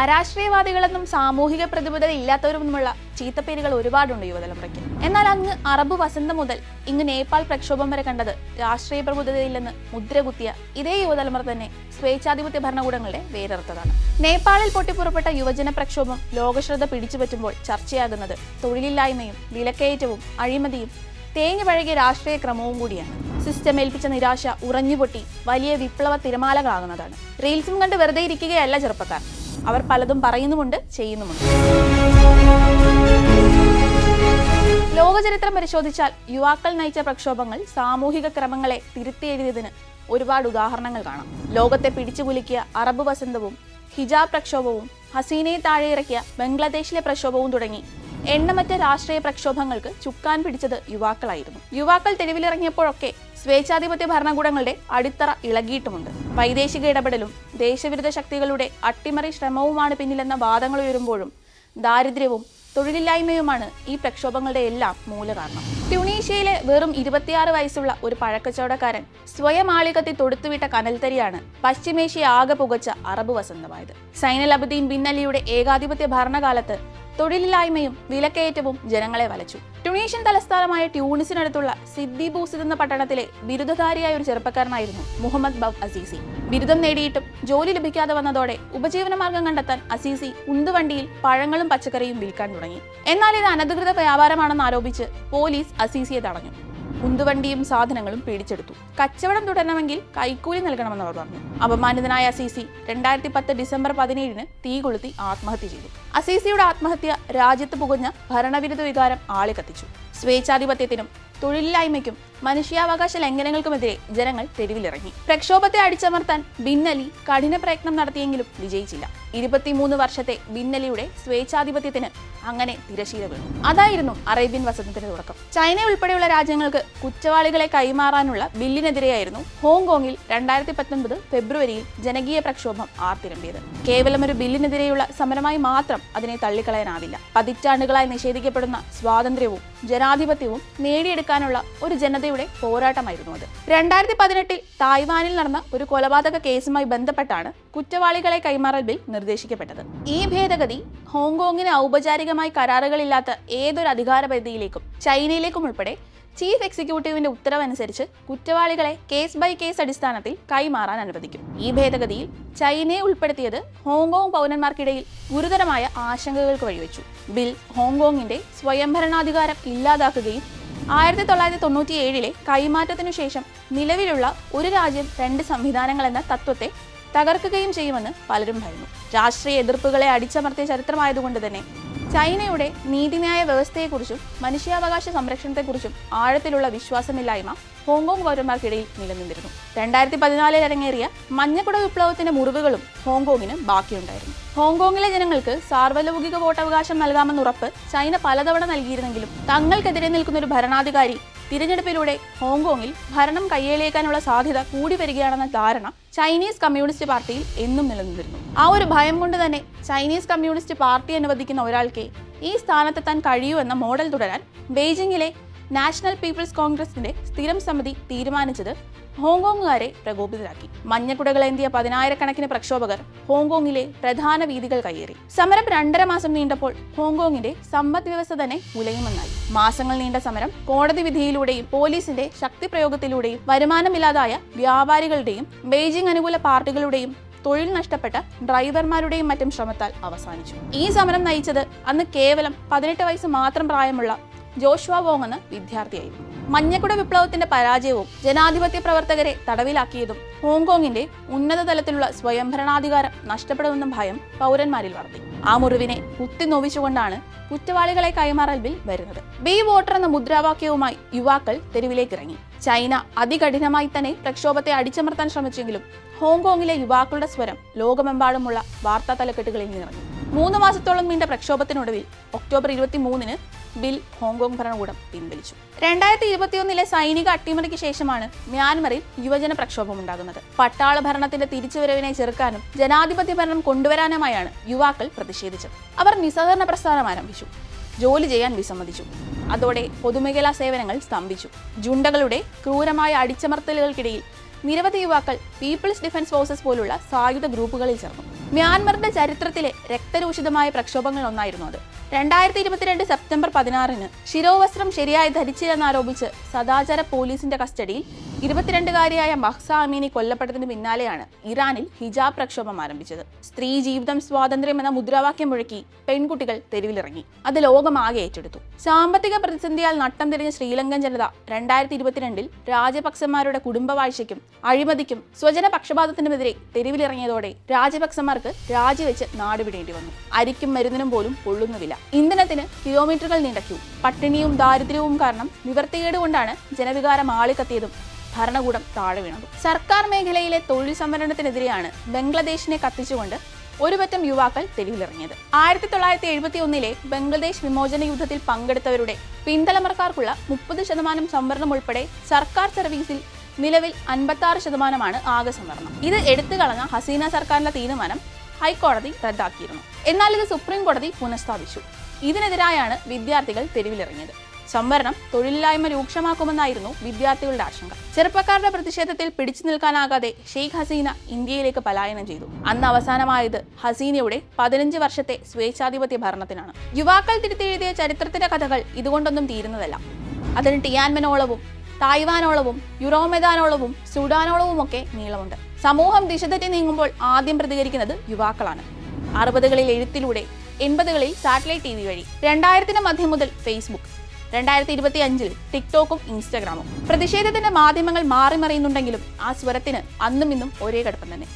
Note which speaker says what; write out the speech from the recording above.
Speaker 1: അരാഷ്ട്രീയവാദികളെന്നും സാമൂഹിക പ്രതിബദ്ധത ഇല്ലാത്തവരുമുള്ള ചീത്തപ്പേരുകൾ ഒരുപാടുണ്ട് യുവതലമുറയ്ക്ക്. എന്നാൽ അങ്ങ് അറബ് വസന്തം മുതൽ ഇങ്ങ് നേപ്പാൾ പ്രക്ഷോഭം വരെ കണ്ടത് രാഷ്ട്രീയ പ്രബുദ്ധതയില്ലെന്ന് മുദ്രകുത്തിയ ഇതേ യുവതലമുറ തന്നെ സ്വേച്ഛാധിപത്യ ഭരണകൂടങ്ങളുടെ വേരറുത്തതാണ്. നേപ്പാളിൽ പൊട്ടിപ്പുറപ്പെട്ട യുവജന പ്രക്ഷോഭം ലോകശ്രദ്ധ പിടിച്ചുപറ്റുമ്പോൾ ചർച്ചയാകുന്നത് തൊഴിലില്ലായ്മയും വിലക്കയറ്റവും അഴിമതിയും തേഞ്ഞു പഴകിയ രാഷ്ട്രീയ ക്രമവും കൂടിയാണ്. സിസ്റ്റം ഏൽപ്പിച്ച നിരാശ ഉറഞ്ഞുപൊട്ടി വലിയ വിപ്ലവ തിരമാലകളാകുന്നതാണ്. റീൽസും കണ്ട് വെറുതെ ഇരിക്കുകയല്ല ചെറുപ്പക്കാർ. അവർ പലതും പറയുന്നുമുണ്ട് ചെയ്യുന്നുമുണ്ട്. ലോകചരിത്രം പരിശോധിച്ചാൽ യുവാക്കൾ നയിച്ച പ്രക്ഷോഭങ്ങൾ സാമൂഹിക ക്രമങ്ങളെ തിരുത്തിയെഴുതിയതിന് ഒരുപാട് ഉദാഹരണങ്ങൾ കാണാം. ലോകത്തെ പിടിച്ചുകുലുക്കിയ അറബ് വസന്തവും ഹിജാബ് പ്രക്ഷോഭവും ഹസീനയെ താഴെയിറക്കിയ ബംഗ്ലാദേശിലെ പ്രക്ഷോഭവും തുടങ്ങി. എണ്ണമറ്റ രാഷ്ട്രീയ പ്രക്ഷോഭങ്ങൾക്ക് ചുക്കാൻ പിടിച്ചത് യുവാക്കളായിരുന്നു. യുവാക്കൾ തെരുവിലിറങ്ങിയപ്പോഴൊക്കെ സ്വേച്ഛാധിപത്യ ഭരണകൂടങ്ങളുടെ അടിത്തറ ഇളകിയിട്ടുമുണ്ട്. വൈദേശിക ഇടപെടലും ദേശവിരുദ്ധ ശക്തികളുടെ അട്ടിമറി ശ്രമവുമാണ് പിന്നിലെന്ന വാദങ്ങൾ ഉയരുമ്പോഴും ദാരിദ്ര്യവും തൊഴിലില്ലായ്മയുമാണ് ഈ പ്രക്ഷോഭങ്ങളുടെ എല്ലാം മൂലകാരണം. ട്യൂണീഷ്യയിലെ വെറും ഇരുപത്തിയാറ് വയസ്സുള്ള ഒരു പഴക്കച്ചവടക്കാരൻ സ്വയം ആളികത്തി തൊടുത്തുവിട്ട കനൽത്തരിയാണ് പശ്ചിമേഷ്യ ആകെ പുകച്ച അറബ് വസന്തമായത്. സൈനൽ അബുദ്ദീൻ ബിൻ അലിയുടെ ഏകാധിപത്യ ഭരണകാലത്ത് തൊഴിലില്ലായ്മയും വിലക്കയറ്റവും ജനങ്ങളെ വലച്ചു. ട്യൂണീഷ്യൻ തലസ്ഥാനമായ ട്യൂണിസിനടുത്തുള്ള സിദ്ദി ബൂസിദ് എന്ന പട്ടണത്തിലെ ബിരുദധാരിയായ ഒരു ചെറുപ്പക്കാരനായിരുന്നു മുഹമ്മദ് ബബ് അസീസി. ബിരുദം നേടിയിട്ടും ജോലി ലഭിക്കാതെ വന്നതോടെ ഉപജീവനമാർഗം കണ്ടെത്താൻ അസീസി ഉന്തുവണ്ടിയിൽ പഴങ്ങളും പച്ചക്കറിയും വിൽക്കാൻ തുടങ്ങി. എന്നാൽ ഇത് അനധികൃത വ്യാപാരമാണെന്ന് ആരോപിച്ച് പോലീസ് അസീസിയെ തടഞ്ഞു. ഉന്തുവണ്ടിയും സാധനങ്ങളും പിടിച്ചെടുത്തു. കച്ചവടം തുടരണമെങ്കിൽ കൈക്കൂലി നൽകണമെന്ന് അവർ പറഞ്ഞു. അപമാനിതനായ അസീസി രണ്ടായിരത്തി പത്ത് ഡിസംബർ പതിനേഴിന് തീ കൊളുത്തി ആത്മഹത്യ ചെയ്തു. അസീസിയുടെ ആത്മഹത്യ രാജ്യത്ത് പുകഞ്ഞ ഭരണവിരുദ്ധ വികാരം ആളിക്കത്തിച്ചു. സ്വേച്ഛാധിപത്യത്തിനും തൊഴിലില്ലായ്മയ്ക്കും മനുഷ്യാവകാശ ലംഘനങ്ങൾക്കുമെതിരെ ജനങ്ങൾ തെരുവിലിറങ്ങി. പ്രക്ഷോഭത്തെ അടിച്ചമർത്താൻ ബിന്നലി കഠിന പ്രയത്നം നടത്തിയെങ്കിലും വിജയിച്ചില്ല. ഇരുപത്തിമൂന്ന് വർഷത്തെ ബിന്നലിയുടെ സ്വേച്ഛാധിപത്യത്തിന് അങ്ങനെ തിരശീല വീണു. അതായിരുന്നു അറേബ്യൻ വസന്തത്തിന് തുടക്കം. ചൈന ഉൾപ്പെടെയുള്ള രാജ്യങ്ങൾക്ക് കുറ്റവാളികളെ കൈമാറാനുള്ള ബില്ലിനെതിരെയായിരുന്നു ഹോങ്കോങ്ങിൽ രണ്ടായിരത്തി പത്തൊൻപത് ഫെബ്രുവരിയിൽ ജനകീയ പ്രക്ഷോഭം ആർത്തിരമ്പിയത്. കേവലം ഒരു ബില്ലിനെതിരെയുള്ള സമരമായി മാത്രം അതിനെ തള്ളിക്കളയാനാവില്ല. പതിറ്റാണ്ടുകളായി നിഷേധിക്കപ്പെടുന്ന സ്വാതന്ത്ര്യവും ജനാധിപത്യവും നേടിയെടുക്കാനുള്ള ഒരു ജനതയുടെ പോരാട്ടമായിരുന്നു അത്. രണ്ടായിരത്തി പതിനെട്ടിൽ തായ്വാനിൽ നടന്ന ഒരു കൊലപാതക കേസുമായി ബന്ധപ്പെട്ടാണ് കുറ്റവാളികളെ കൈമാറൽ ബിൽ നിർദ്ദേശിക്കപ്പെട്ടത്. ഈ ഭേദഗതി ഹോങ്കോങ്ങിന് ഔപചാരികമായി കരാറുകളില്ലാത്ത ഏതൊരു അധികാര പരിധിയിലേക്കും ചൈനയിലേക്കും ഉൾപ്പെടെ ചീഫ് എക്സിക്യൂട്ടീവിന്റെ ഉത്തരവനുസരിച്ച് കുറ്റവാളികളെ കേസ് ബൈ കേസ് അടിസ്ഥാനത്തിൽ കൈമാറാൻ അനുവദിക്കും. ഈ ഭേദഗതിയിൽ ചൈനയെ ഉൾപ്പെടുത്തിയത് ഹോങ്കോങ് പൗരന്മാർക്കിടയിൽ ഗുരുതരമായ ആശങ്കകൾക്ക് വഴിവെച്ചു. ബിൽ ഹോങ്കോങ്ങിന്റെ സ്വയംഭരണാധികാരം ഇല്ലാതാക്കുകയും ആയിരത്തി തൊള്ളായിരത്തി തൊണ്ണൂറ്റി ഏഴിലെ കൈമാറ്റത്തിനു ശേഷം നിലവിലുള്ള ഒരു രാജ്യം രണ്ട് സംവിധാനങ്ങൾ എന്ന തത്വത്തെ തകർക്കുകയും ചെയ്യുമെന്ന് പലരും ഭയന്നു. രാഷ്ട്രീയ എതിർപ്പുകളെ അടിച്ചമർത്തിയ ചരിത്രമായതുകൊണ്ട് തന്നെ ചൈനയുടെ നീതിന്യായ വ്യവസ്ഥയെക്കുറിച്ചും മനുഷ്യാവകാശ സംരക്ഷണത്തെക്കുറിച്ചും ആഴത്തിലുള്ള വിശ്വാസമില്ലായ്മ ഹോങ്കോങ് പൗരന്മാർക്കിടയിൽ നിലനിന്നിരുന്നു. രണ്ടായിരത്തി പതിനാലിൽ അരങ്ങേറിയ മഞ്ഞക്കുട വിപ്ലവത്തിന്റെ മുറിവുകളും ഹോങ്കോങ്ങിന് ബാക്കിയുണ്ടായിരുന്നു. ഹോങ്കോങ്ങിലെ ജനങ്ങൾക്ക് സാർവലൗകിക വോട്ടവകാശം നൽകാമെന്ന് ഉറപ്പ് ചൈന പലതവണ നൽകിയിരുന്നെങ്കിലും തങ്ങൾക്കെതിരെ നിൽക്കുന്ന ഒരു ഭരണാധികാരി തിരഞ്ഞെടുപ്പിലൂടെ ഹോങ്കോങ്ങിൽ ഭരണം കയ്യേലേക്കാനുള്ള സാധ്യത കൂടി വരികയാണെന്ന ധാരണ ചൈനീസ് കമ്മ്യൂണിസ്റ്റ് പാർട്ടിയിൽ എന്നും നിലനിന്നിരുന്നു. ആ ഒരു ഭയം കൊണ്ട് തന്നെ ചൈനീസ് കമ്മ്യൂണിസ്റ്റ് പാർട്ടി അനുവദിക്കുന്ന ഒരാൾക്ക് ഈ സ്ഥാനത്തെത്താൻ കഴിയൂ എന്ന മോഡൽ തുടരാൻ ബെയ്ജിങ്ങിലെ നാഷണൽ പീപ്പിൾസ് കോൺഗ്രസിന്റെ സ്ഥിരം സമിതി തീരുമാനിച്ചത് ഹോങ്കോങ്ങുകാരെ പ്രകോപിതരാക്കി. മഞ്ഞക്കുടകളേന്തിയ പതിനായിരക്കണക്കിന് പ്രക്ഷോഭകർ ഹോങ്കോങ്ങിലെ പ്രധാന വീതികൾ കയ്യേറി. സമരം രണ്ടര മാസം നീണ്ടപ്പോൾ ഹോങ്കോങ്ങിന്റെ സമ്പദ് വ്യവസ്ഥ തന്നെ മുലയുമെന്നായി. മാസങ്ങൾ നീണ്ട സമരം കോടതി വിധിയിലൂടെയും പോലീസിന്റെ ശക്തി പ്രയോഗത്തിലൂടെയും വരുമാനമില്ലാതായ വ്യാപാരികളുടെയും ബെയ്ജിംഗ് അനുകൂല പാർട്ടികളുടെയും തൊഴിൽ നഷ്ടപ്പെട്ട ഡ്രൈവർമാരുടെയും മറ്റും ശ്രമത്താൽ അവസാനിച്ചു. ഈ സമരം നയിച്ചത് അന്ന് കേവലം പതിനെട്ട് വയസ്സ് മാത്രം പ്രായമുള്ള ജോഷ്വ വോങ് എന്ന വിദ്യാർത്ഥിയായിരുന്നു. മഞ്ഞക്കുട വിപ്ലവത്തിന്റെ പരാജയവും ജനാധിപത്യ പ്രവർത്തകരെ തടവിലാക്കിയതും ഹോങ്കോങ്ങിന്റെ ഉന്നത തലത്തിലുള്ള സ്വയംഭരണാധികാരം നഷ്ടപ്പെടുമെന്ന ഭയം പൗരന്മാരിൽ വളർത്തി ആ മുറിവിനെ കുത്തി നോവിച്ചുകൊണ്ടാണ് കുറ്റവാളികളെ കൈമാറൽ ബിൽ വരുന്നത്. ബി വോട്ടർ എന്ന മുദ്രാവാക്യവുമായി യുവാക്കൾ തെരുവിലേക്ക് ഇറങ്ങി ചൈന അതികഠിനമായി തന്നെ പ്രക്ഷോഭത്തെ അടിച്ചമർത്താൻ ശ്രമിച്ചെങ്കിലും ഹോങ്കോങ്ങിലെ യുവാക്കളുടെ സ്വരം ലോകമെമ്പാടുമുള്ള വാർത്താ തലക്കെട്ടുകളിൽ നിറഞ്ഞു മൂന്ന് മാസത്തോളം നീണ്ട പ്രക്ഷോഭത്തിനൊടുവിൽ ഒക്ടോബർ ഇരുപത്തി മൂന്നിന് ബിൽ ഹോങ്കോങ് ഭരണകൂടം പിൻവലിച്ചു. രണ്ടായിരത്തി ഇരുപത്തിയൊന്നിലെ സൈനിക അട്ടിമറിക്ക് ശേഷമാണ് മ്യാൻമറിൽ യുവജന പ്രക്ഷോഭം ഉണ്ടാകുന്നത്. പട്ടാള ഭരണത്തിന്റെ തിരിച്ചുവരവിനെ ചെറുക്കാനും ജനാധിപത്യ ഭരണം കൊണ്ടുവരാനുമായാണ് യുവാക്കൾ പ്രതിഷേധിച്ചത്. അവർ നിസ്സഹകരണ പ്രസ്ഥാനം ആരംഭിച്ചു. ജോലി ചെയ്യാൻ വിസമ്മതിച്ചു. അതോടെ പൊതുമേഖലാ സേവനങ്ങൾ സ്തംഭിച്ചു. ജുണ്ടകളുടെ ക്രൂരമായ അടിച്ചമർത്തലുകൾക്കിടയിൽ നിരവധി യുവാക്കൾ പീപ്പിൾസ് ഡിഫൻസ് ഫോഴ്സസ് പോലുള്ള സായുധ ഗ്രൂപ്പുകളിൽ ചേർന്നു. മ്യാൻമറിന്റെ ചരിത്രത്തിലെ രക്തരൂഷിതമായ പ്രക്ഷോഭങ്ങൾ ഒന്നായിരുന്നു അത്. രണ്ടായിരത്തി ഇരുപത്തിരണ്ട് സെപ്റ്റംബർ പതിനാറിന് ശിരോവസ്ത്രം ശരിയായി ധരിച്ചില്ലെന്നാരോപിച്ച് സദാചാര പോലീസിന്റെ കസ്റ്റഡിയിൽ ഇരുപത്തിരണ്ടുകാരിയായ മഹ്സ അമീനി കൊല്ലപ്പെട്ടതിന് പിന്നാലെയാണ് ഇറാനിൽ ഹിജാബ് പ്രക്ഷോഭം ആരംഭിച്ചത്. സ്ത്രീ ജീവിതം സ്വാതന്ത്ര്യം എന്ന മുദ്രാവാക്യം മുഴക്കി പെൺകുട്ടികൾ തെരുവിലിറങ്ങി. അത് ലോകമാകെ ഏറ്റെടുത്തു. സാമ്പത്തിക പ്രതിസന്ധിയാൽ നട്ടം തിരിഞ്ഞ ശ്രീലങ്കൻ ജനത രണ്ടായിരത്തി ഇരുപത്തിരണ്ടിൽ രാജപക്സന്മാരുടെ കുടുംബവാഴ്ചയ്ക്കും അഴിമതിക്കും സ്വജന പക്ഷപാതത്തിനുമെതിരെ തെരുവിലിറങ്ങിയതോടെ രാജപക്സന്മാർക്ക് രാജിവെച്ച് നാടുവിടേണ്ടി വന്നു. അരിക്കും മരുന്നിനും പോലും പൊള്ളുന്നുവില്ല ഇന്ധനത്തിന് കിലോമീറ്ററുകൾ നീണ്ട. ക്യൂ പട്ടിണിയും ദാരിദ്ര്യവും കാരണം നിവർത്തികേട് കൊണ്ടാണ് ജനവികാരം ആളിക്കത്തിയതും ഭരണകൂടം താഴെ വീണു. സർക്കാർ മേഖലയിലെ തൊഴിൽ സംവരണത്തിനെതിരെയാണ് ബംഗ്ലാദേശിനെ കത്തിച്ചുകൊണ്ട് ഒരുപറ്റം യുവാക്കൾ തെരുവിലിറങ്ങിയത്. ആയിരത്തി തൊള്ളായിരത്തി എഴുപത്തി ഒന്നിലെ ബംഗ്ലാദേശ് വിമോചന യുദ്ധത്തിൽ പങ്കെടുത്തവരുടെ പിന്തലമർക്കാർക്കുള്ള മുപ്പത് ശതമാനം സംവരണം ഉൾപ്പെടെ സർക്കാർ സർവീസിൽ നിലവിൽ അൻപത്തി ആറ് ശതമാനമാണ് ആകെ സംവരണം. ഇത് എടുത്തു കളഞ്ഞ ഹസീന സർക്കാരിന്റെ തീരുമാനം ഹൈക്കോടതി റദ്ദാക്കിയിരുന്നു. എന്നാൽ ഇത് സുപ്രീം കോടതി പുനഃസ്ഥാപിച്ചു. ഇതിനെതിരായാണ് വിദ്യാർത്ഥികൾ തെരുവിലിറങ്ങിയത്. സംവരണം തൊഴിലില്ലായ്മ രൂക്ഷമാക്കുമെന്നായിരുന്നു വിദ്യാർത്ഥികളുടെ ആശങ്ക. ചെറുപ്പക്കാരുടെ പ്രതിഷേധത്തിൽ പിടിച്ചു നിൽക്കാനാകാതെ ഷെയ്ഖ് ഹസീന ഇന്ത്യയിലേക്ക് പലായനം ചെയ്തു. അന്ന് അവസാനമായത് ഹസീനയുടെ പതിനഞ്ച് വർഷത്തെ സ്വേച്ഛാധിപത്യ ഭരണത്തിനാണ്. യുവാക്കൾ തിരുത്തെഴുതിയ ചരിത്രത്തിന്റെ കഥകൾ ഇതുകൊണ്ടൊന്നും തീരുന്നതല്ല. അതിന് ടിയാൻമനോളവും തായ്വാനോളവും യുറോമെദാനോളവും സുഡാനോളവുമൊക്കെ നീളമുണ്ട്. സമൂഹം ദിശതെറ്റി നീങ്ങുമ്പോൾ ആദ്യം പ്രതികരിക്കുന്നത് യുവാക്കളാണ്. അറുപതുകളിൽ എഴുത്തിലൂടെ എൺപതുകളിൽ സാറ്റലൈറ്റ് ടി വി വഴി രണ്ടായിരത്തിന് മധ്യം മുതൽ ഫേസ്ബുക്ക്. രണ്ടായിരത്തി ഇരുപത്തി അഞ്ചിൽ ടിക്ടോക്കും ഇൻസ്റ്റാഗ്രാമും. പ്രതിഷേധത്തിന്റെ മാധ്യമങ്ങൾ മാറി മറിയുന്നുണ്ടെങ്കിലും ആ സ്വരത്തിന് അന്നും ഇന്നും ഒരേ കടുപ്പം തന്നെ.